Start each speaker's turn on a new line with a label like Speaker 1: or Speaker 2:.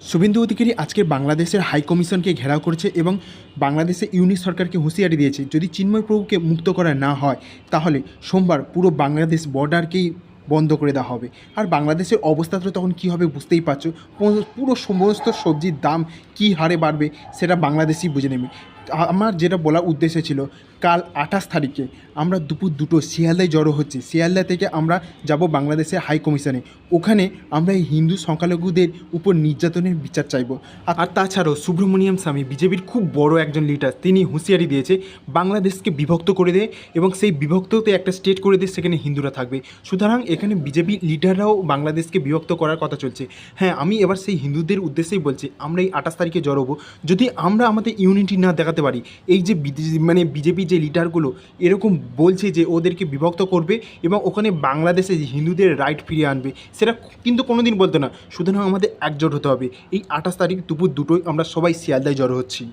Speaker 1: শুভেন্দু অধিকারী আজকে বাংলাদেশের হাই কমিশনকে ঘেরাও করেছে এবং বাংলাদেশে ইউনিট সরকারকে হুঁশিয়ারি দিয়েছে। যদি চিন্ময় প্রভুকে মুক্ত করা না হয়, তাহলে সোমবার পুরো বাংলাদেশ বর্ডারকেই বন্ধ করে দেওয়া হবে। আর বাংলাদেশের অবস্থা তো তখন কী হবে বুঝতেই পারছ? পুরো- সমস্ত সবজির দাম কী হারে বাড়বে, সেটা বাংলাদেশই বুঝে নেবে। আমার যেটা বলার উদ্দেশ্য ছিল, কাল আঠাশ তারিখে আমরা দুপুর দুটো শিয়ালদায় জড়ো হচ্ছে। শিয়ালদা থেকে আমরা যাব বাংলাদেশের হাই কমিশনে। ওখানে আমরা এই হিন্দু সংখ্যালঘুদের উপর নির্যাতনের বিচার চাইব। আর তাছাড়াও সুব্রমণিয়াম স্বামী, বিজেপির খুব বড় একজন লিডার তিনি হুঁশিয়ারি দিয়েছে, বাংলাদেশকে বিভক্ত করে দেয় এবং সেই বিভক্ততে একটা স্টেট করে দেয় সেখানে হিন্দুরা থাকবে। সুতরাং এখানে বিজেপি লিডাররাও বাংলাদেশকে বিভক্ত করার কথা চলছে। হ্যাঁ আমি এবার সেই হিন্দুদের উদ্দেশ্যেই বলছি, আমরা এই আঠাশ তারিখে জড়োবো যদি আমরা আমাদের ইউনিটি না দেখাতে পারি। এই যে মানে বিজেপি যে লিডারগুলো, এরকম বলছে যে ওদেরকে বিভক্ত করবে এবং ওখানে বাংলাদেশে হিন্দুদের রাইট ফিরিয়ে আনবে, সেটা কিন্তু কোনো দিন বলতো না। সুতরাং আমাদের একজোট হতে হবে। এই আঠাশ তারিখ দুপুর দুটোই আমরা সবাই শিয়ালদায় জড়ো হচ্ছি।